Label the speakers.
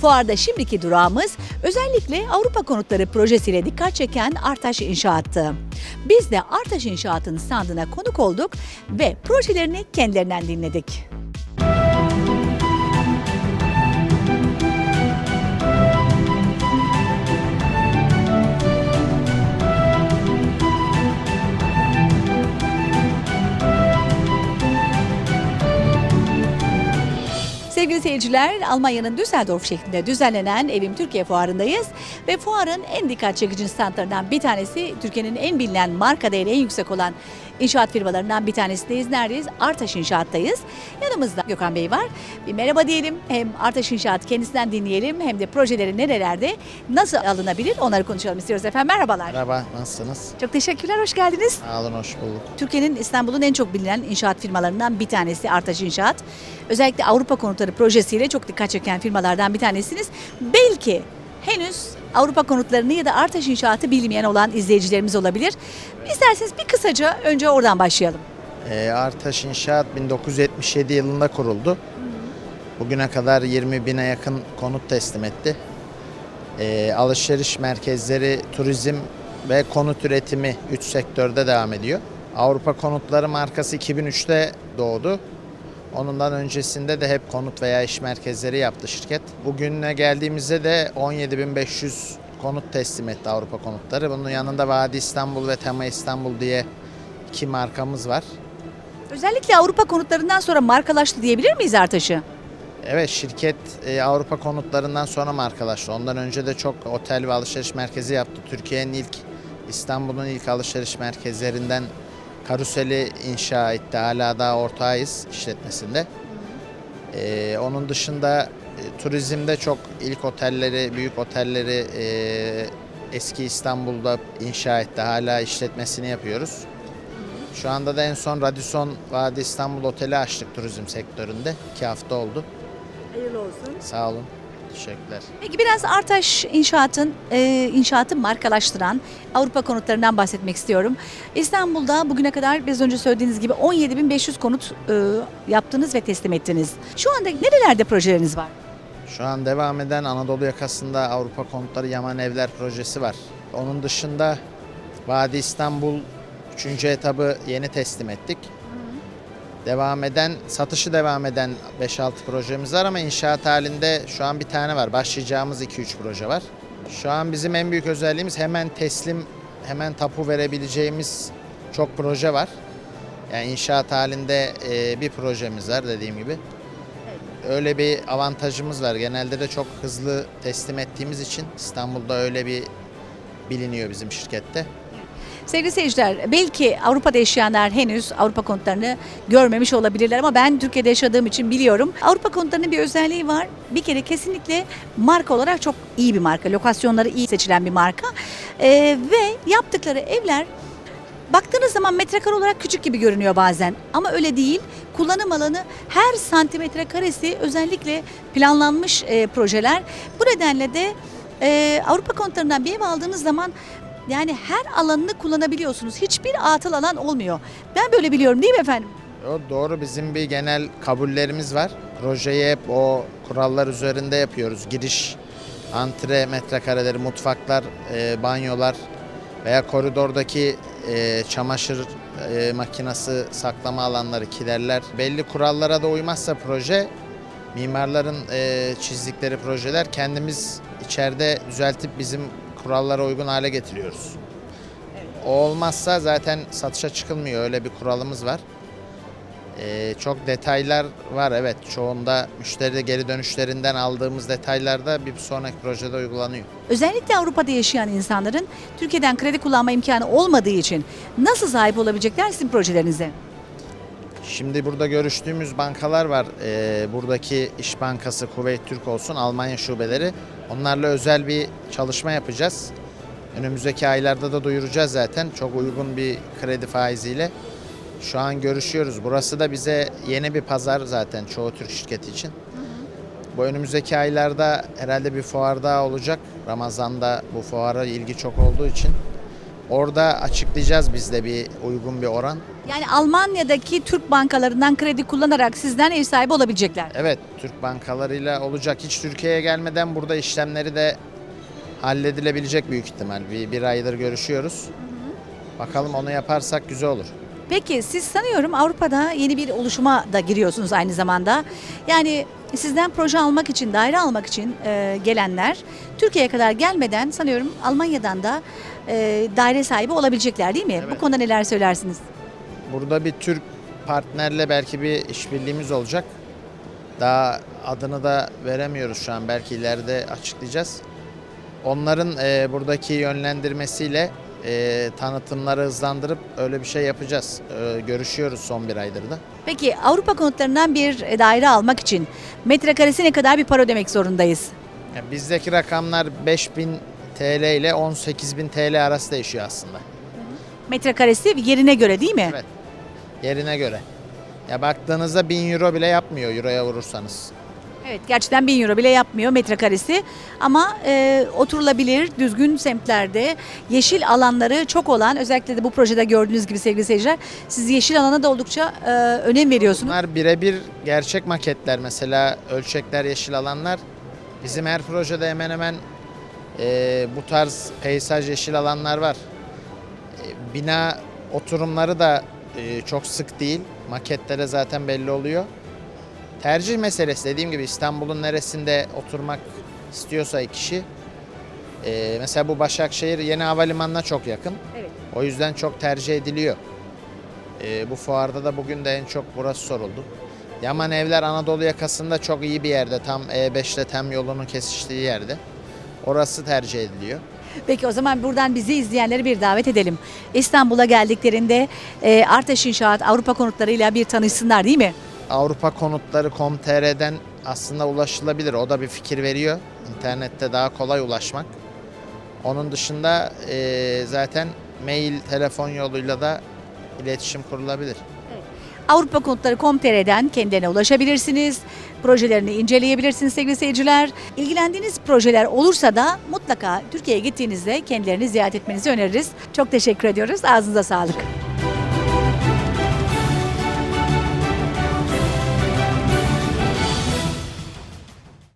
Speaker 1: Fuarda şimdiki durağımız özellikle Avrupa Konutları projesiyle dikkat çeken Artaş İnşaat'tı. Biz de Artaş İnşaat'ın standına konuk olduk ve projelerini kendilerinden dinledik. Sevgili seyirciler, Almanya'nın Düsseldorf şehrinde düzenlenen Evim Türkiye Fuarı'ndayız. Ve fuarın en dikkat çekici standlarından bir tanesi Türkiye'nin en bilinen marka değeri en yüksek olan inşaat firmalarından bir tanesindeyiz. Neredeyiz? Artaş İnşaat'tayız. Yanımızda Gökhan Bey var. Bir merhaba diyelim. Hem Artaş İnşaat kendisinden dinleyelim hem de projeleri nerelerde nasıl alınabilir onları konuşalım istiyoruz efendim. Merhabalar.
Speaker 2: Merhaba, nasılsınız?
Speaker 1: Çok teşekkürler, hoş geldiniz.
Speaker 2: Sağ olun, hoş bulduk.
Speaker 1: Türkiye'nin İstanbul'un en çok bilinen inşaat firmalarından bir tanesi Artaş İnşaat. Özellikle Avrupa Konutları projesiyle çok dikkat çeken firmalardan bir tanesiniz. Belki henüz Avrupa Konutlarını ya da Artaş İnşaat'ı bilmeyen olan izleyicilerimiz olabilir. İsterseniz bir kısaca önce oradan başlayalım.
Speaker 2: Ee, Artaş İnşaat 1977 yılında kuruldu. Bugüne kadar 20 bine yakın konut teslim etti. Ee, alışveriş merkezleri, turizm ve konut üretimi 3 sektörde devam ediyor. Avrupa Konutları markası 2003'te doğdu. Onundan öncesinde de hep konut veya iş merkezleri yaptı şirket. Bugüne geldiğimizde de 17.500 konut teslim etti Avrupa Konutları. Bunun yanında Vadi İstanbul ve Tema İstanbul diye iki markamız var.
Speaker 1: Özellikle Avrupa Konutlarından sonra markalaştı diyebilir miyiz Artaş'ı?
Speaker 2: Evet şirket e, Avrupa konutlarından sonra markalaştı. Ondan önce de çok otel ve alışveriş merkezi yaptı. Türkiye'nin ilk İstanbul'un ilk alışveriş merkezlerinden Karuseli inşa etti. Hala daha ortağıyız işletmesinde. E, onun dışında e, turizmde çok ilk otelleri, büyük otelleri e, eski İstanbul'da inşa etti. Hala işletmesini yapıyoruz. Şu anda da en son Radisson Vadi İstanbul Oteli açtık turizm sektöründe. İki hafta oldu.
Speaker 1: Hayırlı olsun.
Speaker 2: Sağ olun. Teşekkürler.
Speaker 1: Peki biraz Artaş İnşaat'ın e, inşaatı markalaştıran Avrupa konutlarından bahsetmek istiyorum. İstanbul'da bugüne kadar biraz önce söylediğiniz gibi 17.500 konut e, yaptınız ve teslim ettiniz. Şu anda nerelerde projeleriniz var?
Speaker 2: Şu an devam eden Anadolu yakasında Avrupa Konutları Yaman Evler projesi var. Onun dışında Vadi İstanbul 3. etabı yeni teslim ettik. Devam eden, satışı devam eden 5-6 projemiz var ama inşaat halinde şu an bir tane var. Başlayacağımız 2-3 proje var. Şu an bizim en büyük özelliğimiz hemen teslim, hemen tapu verebileceğimiz çok proje var. Yani inşaat halinde e, bir projemiz var dediğim gibi. Öyle bir avantajımız var. Genelde de çok hızlı teslim ettiğimiz için İstanbul'da öyle bir biliniyor bizim şirkette.
Speaker 1: Sevgili seyirciler, belki Avrupa'da yaşayanlar henüz Avrupa konutlarını görmemiş olabilirler ama ben Türkiye'de yaşadığım için biliyorum. Avrupa konutlarının bir özelliği var. Bir kere kesinlikle marka olarak çok iyi bir marka. Lokasyonları iyi seçilen bir marka. Ee, ve yaptıkları evler Baktığınız zaman metrekare olarak küçük gibi görünüyor bazen ama öyle değil. Kullanım alanı her santimetre karesi özellikle planlanmış e, projeler. Bu nedenle de e, Avrupa konutlarından bir ev aldığınız zaman yani her alanını kullanabiliyorsunuz. Hiçbir atıl alan olmuyor. Ben böyle biliyorum değil mi efendim?
Speaker 2: O doğru bizim bir genel kabullerimiz var. Projeyi hep o kurallar üzerinde yapıyoruz. Giriş, antre metrekareleri, mutfaklar, e, banyolar veya koridordaki e, çamaşır e, makinesi saklama alanları, kilerler belli kurallara da uymazsa proje mimarların e, çizdikleri projeler kendimiz içeride düzeltip bizim kurallara uygun hale getiriyoruz. O olmazsa zaten satışa çıkılmıyor. Öyle bir kuralımız var. Ee, çok detaylar var evet. Çoğunda müşteri geri dönüşlerinden aldığımız detaylarda bir sonraki projede uygulanıyor.
Speaker 1: Özellikle Avrupa'da yaşayan insanların Türkiye'den kredi kullanma imkanı olmadığı için nasıl sahip olabilecekler sizin projelerinize?
Speaker 2: Şimdi burada görüştüğümüz bankalar var. Ee, buradaki İş Bankası, Kuveyt Türk olsun, Almanya şubeleri. Onlarla özel bir çalışma yapacağız. Önümüzdeki aylarda da duyuracağız zaten. Çok uygun bir kredi faiziyle. Şu an görüşüyoruz. Burası da bize yeni bir pazar zaten çoğu Türk şirketi için. Bu önümüzdeki aylarda herhalde bir fuar daha olacak. Ramazan'da bu fuara ilgi çok olduğu için. Orada açıklayacağız biz de bir uygun bir oran.
Speaker 1: Yani Almanya'daki Türk bankalarından kredi kullanarak sizden ev sahibi olabilecekler.
Speaker 2: Evet, Türk bankalarıyla olacak. Hiç Türkiye'ye gelmeden burada işlemleri de halledilebilecek büyük ihtimal. Bir, bir aydır görüşüyoruz. Bakalım onu yaparsak güzel olur.
Speaker 1: Peki siz sanıyorum Avrupa'da yeni bir oluşuma da giriyorsunuz aynı zamanda. Yani sizden proje almak için, daire almak için e, gelenler Türkiye'ye kadar gelmeden sanıyorum Almanya'dan da e, daire sahibi olabilecekler değil mi? Bu
Speaker 2: Evet.
Speaker 1: konuda neler söylersiniz?
Speaker 2: Burada bir Türk partnerle belki bir işbirliğimiz olacak. Daha adını da veremiyoruz şu an. Belki ileride açıklayacağız. Onların e, buradaki yönlendirmesiyle e, tanıtımları hızlandırıp öyle bir şey yapacağız. E, görüşüyoruz son bir aydır da.
Speaker 1: Peki Avrupa konutlarından bir daire almak için metrekaresi ne kadar bir para ödemek zorundayız?
Speaker 2: Ya bizdeki rakamlar 5000 TL ile 18000 TL arası değişiyor aslında.
Speaker 1: Metrekaresi yerine göre değil mi?
Speaker 2: Evet. Yerine göre. Ya baktığınızda 1000 euro bile yapmıyor euroya vurursanız.
Speaker 1: Evet gerçekten 1000 euro bile yapmıyor metrekaresi ama e, oturulabilir düzgün semtlerde yeşil alanları çok olan özellikle de bu projede gördüğünüz gibi sevgili seyirciler siz yeşil alana da oldukça e, önem veriyorsunuz.
Speaker 2: Bunlar birebir gerçek maketler mesela ölçekler yeşil alanlar. Bizim her projede hemen hemen e, bu tarz peyzaj yeşil alanlar var. E, bina oturumları da e, çok sık değil. Maketlere zaten belli oluyor. Tercih meselesi dediğim gibi İstanbul'un neresinde oturmak istiyorsa kişi. e, mesela bu Başakşehir yeni havalimanına çok yakın.
Speaker 1: Evet.
Speaker 2: O yüzden çok tercih ediliyor. Ee, bu fuarda da bugün de en çok burası soruldu. Yaman Evler Anadolu yakasında çok iyi bir yerde. Tam E5'te tem yolunun kesiştiği yerde. Orası tercih ediliyor.
Speaker 1: Peki o zaman buradan bizi izleyenleri bir davet edelim. İstanbul'a geldiklerinde e, Artaş İnşaat Avrupa konutlarıyla bir tanışsınlar değil mi?
Speaker 2: Avrupa konutları com.tr'den aslında ulaşılabilir. O da bir fikir veriyor. İnternette daha kolay ulaşmak. Onun dışında e, zaten mail, telefon yoluyla da iletişim kurulabilir.
Speaker 1: Avrupa Konutları.com.tr'den kendilerine ulaşabilirsiniz. Projelerini inceleyebilirsiniz sevgili seyirciler. İlgilendiğiniz projeler olursa da mutlaka Türkiye'ye gittiğinizde kendilerini ziyaret etmenizi öneririz. Çok teşekkür ediyoruz. Ağzınıza sağlık.